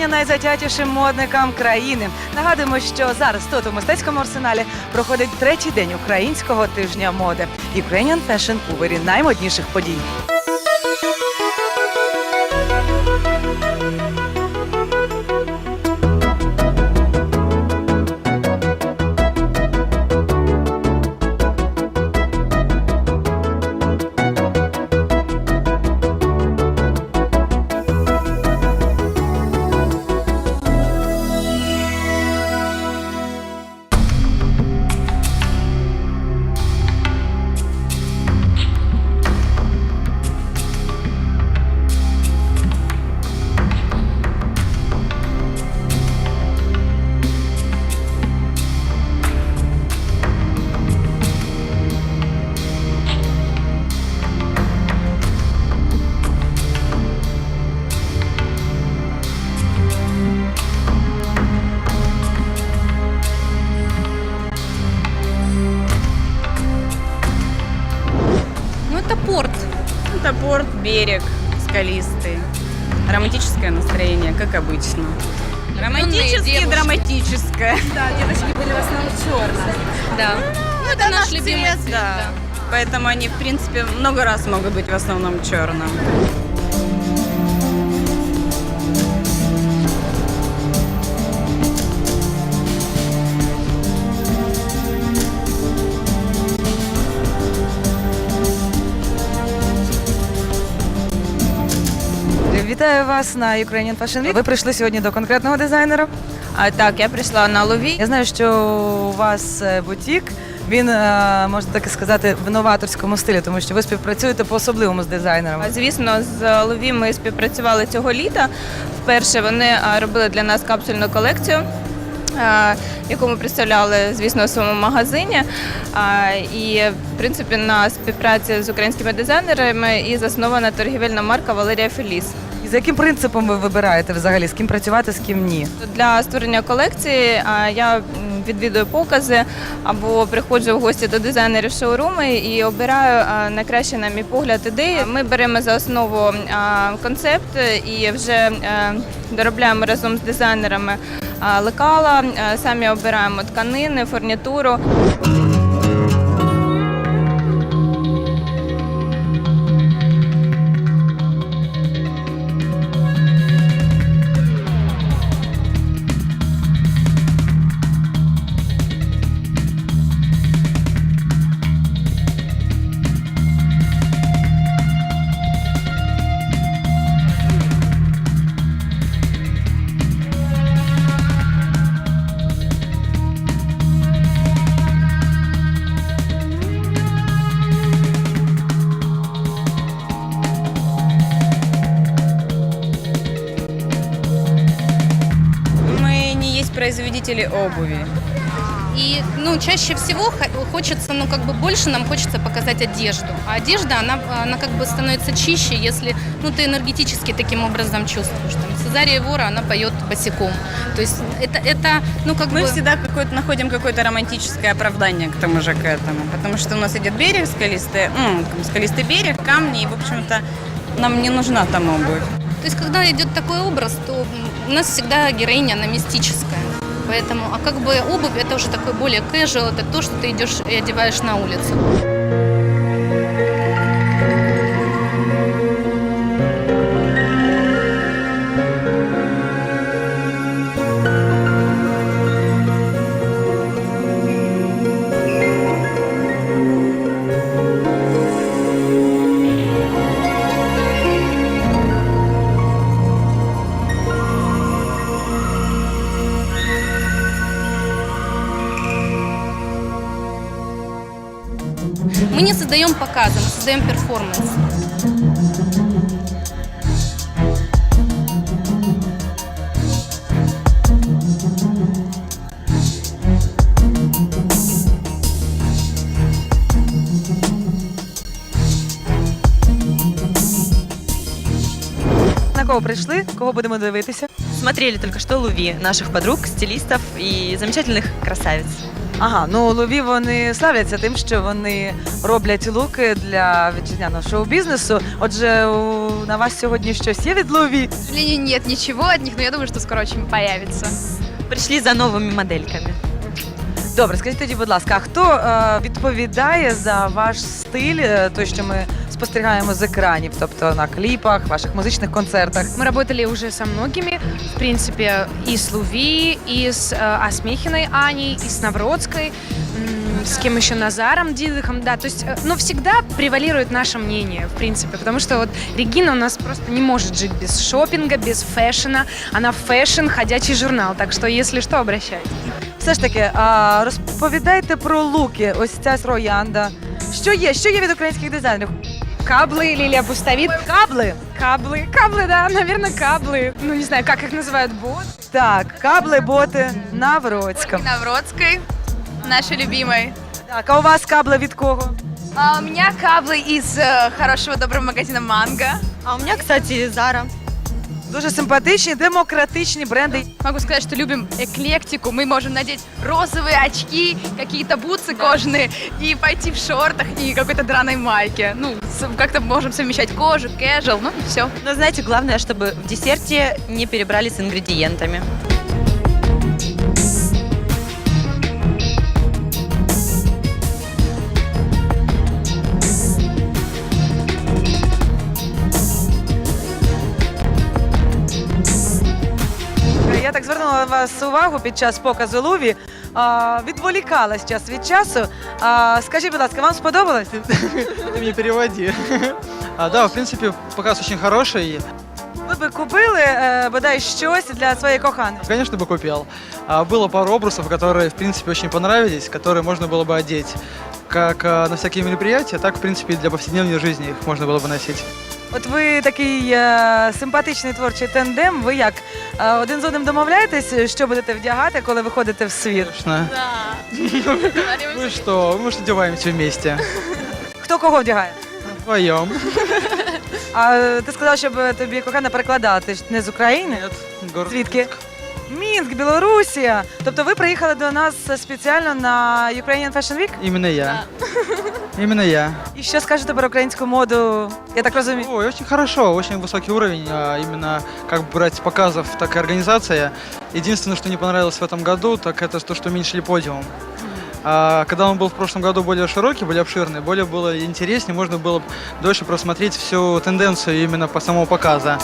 вітання найзатятішим модникам країни. Нагадуємо, що зараз тут у мистецькому арсеналі проходить третій день українського тижня моди. Ukrainian Fashion у вирі наймодніших подій. Берег, скалистый. Романтическое настроение, как обычно. Романтически, драматическое. Да. Ну, это наш любимый цвет, да. да. Поэтому они, в принципе, много раз могут быть в основном черным. Вас на Ukrainian Fashion Week. Ви прийшли сьогодні до конкретного дизайнера. А так, я пришла на Луви. Я знаю, що у вас е, бутік. Він е, можна так сказати в новаторському стилі, тому що ви співпрацюєте по особливому з дизайнерами. Звісно, з Лові ми співпрацювали цього літа. Вперше вони робили для нас капсульну колекцію. Яку ми представляли, звісно, у своєму магазині. І, в принципі, на співпраці з українськими дизайнерами і заснована торгівельна марка Валерія Феліс. За яким принципом ви вибираєте взагалі, з ким працювати, з ким ні? Для створення колекції а, я відвідую покази або приходжу в гості до дизайнерів шоуруми і обираю а, найкраще, на мій погляд, ідеї. Ми беремо за основу а, концепт і вже е, доробляємо разом з дизайнерами лекала, е, самі обираємо тканини, фурнітуру. Производители обуви. И, ну, чаще всего хо- хочется, ну, как бы больше нам хочется показать одежду. А одежда, она, она как бы становится чище, если, ну, ты энергетически таким образом чувствуешь. Там, Цезария Вора, она поет босиком. То есть это, это ну, как Мы бы... всегда какое-то, находим какое-то романтическое оправдание к тому же к этому. Потому что у нас идет берег скалистый, м, скалистый берег, камни, и, в общем-то, нам не нужна там обувь. То есть когда идет такой образ, то у нас всегда героиня, она мистическая. Поэтому, а как бы обувь, это уже такой более casual, это то, что ты идешь и одеваешь на улицу. Мы не создаем показы, мы создаем перформанс. На кого прийшли? Кого будемо дивитися? Смотрели только что Луви, наших подруг, стилистов и замечательных красавиц. Ага, ну Лові вони славляться тим, що вони роблять луки для вітчизняного шоу-бізнесу. Отже, у, на вас сьогодні щось є від Лові? К сожалению, нет ничего от них, но я думаю, что скоро очень появится. Прийшли за новими модельками. Добре, скажіть тоді, будь ласка, а хто е, відповідає за ваш стиль, е, той, що ми спостерігаємо з екранів, тобто на кліпах, ваших музичних концертах? Мы работали уже со многими, в принципе, и с Луви, и с э, Осмехиной Аней, и с Навродской, м, с кем еще, Назаром Дидыхом, да, то есть, э, но всегда превалирует наше мнение, в принципе, потому что вот Регина у нас просто не может жить без шопинга, без фэшена, она фэшн, ходячий журнал, так что, если что, обращайтесь. Все ж таки, а, розповідайте про луки. Ось ця троянда. Що є? Що є від українських дизайнерів? Каблы, Лилия Пустовит, Кабли. каблы, каблы, да, наверное, каблы, ну, не знаю, как их называют, бот, Так, кабли, боти на Вроцькому. Навродской, нашей любимой. Так, а у вас кабли від кого? А у меня каблы из э, хорошего доброго магазина Манго. А у меня, кстати, Зара. Дуже симпатичні, демократичні бренди. Могу сказать, что любим эклектику. Мы можем надеть розовые очки, какие-то бутсы кожаные и пойти в шортах и какой-то драной майке. Ну, с- как-то можем совмещать кожу, casual, ну, все. Но знаете, главное, чтобы в десерте не перебрали с ингредиентами. вас увагу під час показу Луві. А, відволікалась час від часу. А, скажіть, будь ласка, вам сподобалось? Ты мне переводи. А, да, в принципе, показ очень хороший. Ви би купили е, бодай щось для своєї коханої? Конечно, бы купил. А, было пару образов, которые, в принципе, очень понравились, которые можно было бы одеть как а, на всякие мероприятия, так, в принципе, и для повседневной жизни их можно было бы носить. От ви такий е, симпатичний творчий тендем. Ви як е, один з одним домовляєтесь, що будете вдягати, коли виходите в світ? Конечно. Ну что, мы же одеваемся вместе. Хто кого вдягає? Вдвоем. А е, ти сказав, щоб тобі кохана перекладати ж не з України? Нет, город Звідки? Минск. Мінськ, Білорусія. Тобто ви приїхали до нас спеціально на Ukrainian Fashion Week? Именно я. Именно я. І що скажете про українську моду? Я так розумію. Ой, очень хорошо, очень высокий уровень, а, именно как брать с показов, так и организация. Единственное, что не понравилось в этом году, так это то, что уменьшили подиум. А, когда он был в прошлом году более широкий, более обширный, более было интереснее, можно было бы дольше просмотреть всю тенденцию именно по самого показа.